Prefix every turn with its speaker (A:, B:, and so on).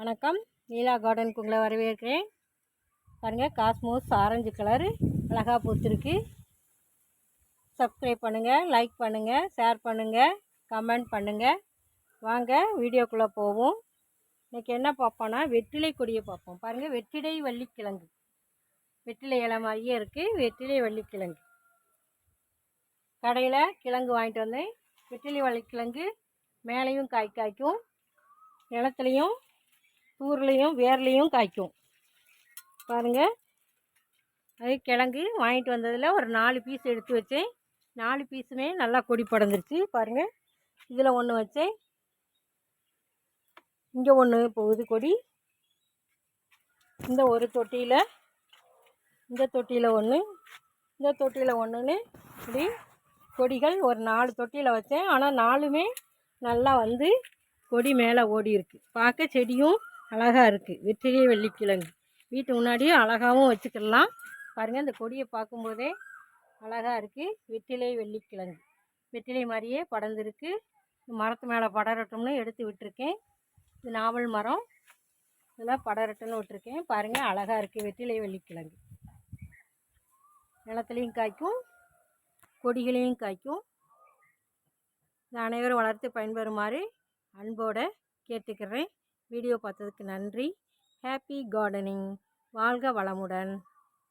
A: வணக்கம். நீலா கார்டனுக்கு உங்களை வரவேற்கிறேன். பாருங்கள் காஸ்மோஸ் ஆரஞ்சு கலர் அழகாக பூத்துருக்கு. சப்ஸ்கிரைப் பண்ணுங்கள் லைக் பண்ணுங்கள் ஷேர் பண்ணுங்கள் கமெண்ட் பண்ணுங்கள் வாங்க வீடியோக்குள்ளே போவோம். இன்றைக்கி என்ன பார்ப்போன்னா வெற்றிலை கொடியை பார்ப்போம். பாருங்கள் வெற்றிலை வள்ளிக்கிழங்கு. வெற்றிலை இலை மாதிரியே இருக்குது வெற்றிலை வள்ளிக்கிழங்கு. கடையில் கிழங்கு வாங்கிட்டு வந்தேன். வெற்றிலை வள்ளிக்கிழங்கு மேலேயும் காய் காய்க்கும். நிலத்துலையும் தூர்லேயும் வேர்லேயும் காய்க்கும். பாருங்கள் அது கிழங்கு வாங்கிட்டு வந்ததில் ஒரு நாலு பீஸ் எடுத்து வச்சேன். நாலு பீஸுமே நல்லா கொடி படந்துருச்சு பாருங்கள் இதில் ஒன்று வச்சேன். இங்கே ஒன்று போகுது கொடி. இந்த ஒரு தொட்டியில் இந்த தொட்டியில் ஒன்று இந்த தொட்டியில் ஒன்றுன்னு இப்படி கொடிகள் ஒரு நாலு தொட்டியில் வச்சேன். ஆனால் நாலுமே நல்லா வந்து கொடி மேலே ஓடி இருக்கு பார்க்க செடியும் அழகாக இருக்குது வெற்றிலை வெள்ளிக்கிழங்கு. வீட்டு முன்னாடியும் அழகாகவும் வச்சுக்கலாம் பாருங்கள் இந்த கொடியை பார்க்கும்போதே அழகாக இருக்குது வெற்றிலை வெள்ளிக்கிழங்கு. வெற்றிலை மாதிரியே படர்ந்துருக்கு. மரத்து மேலே படரட்டும்னு எடுத்து விட்டுருக்கேன். இது நாவல் மரம். இதெல்லாம் படரட்டும்னு விட்டுருக்கேன். பாருங்கள் அழகாக இருக்குது வெற்றிலை வெள்ளிக்கிழங்கு. நிலத்துலேயும் காய்க்கும். கொடிகளையும் காய்க்கும். இது அனைவரும் வளர்த்து பயன்பெறுமாறு அன்போடு கேட்டுக்கிறேன். வீடியோ பார்த்ததுக்கு நன்றி. Happy gardening. வாழ்க வளமுடன்.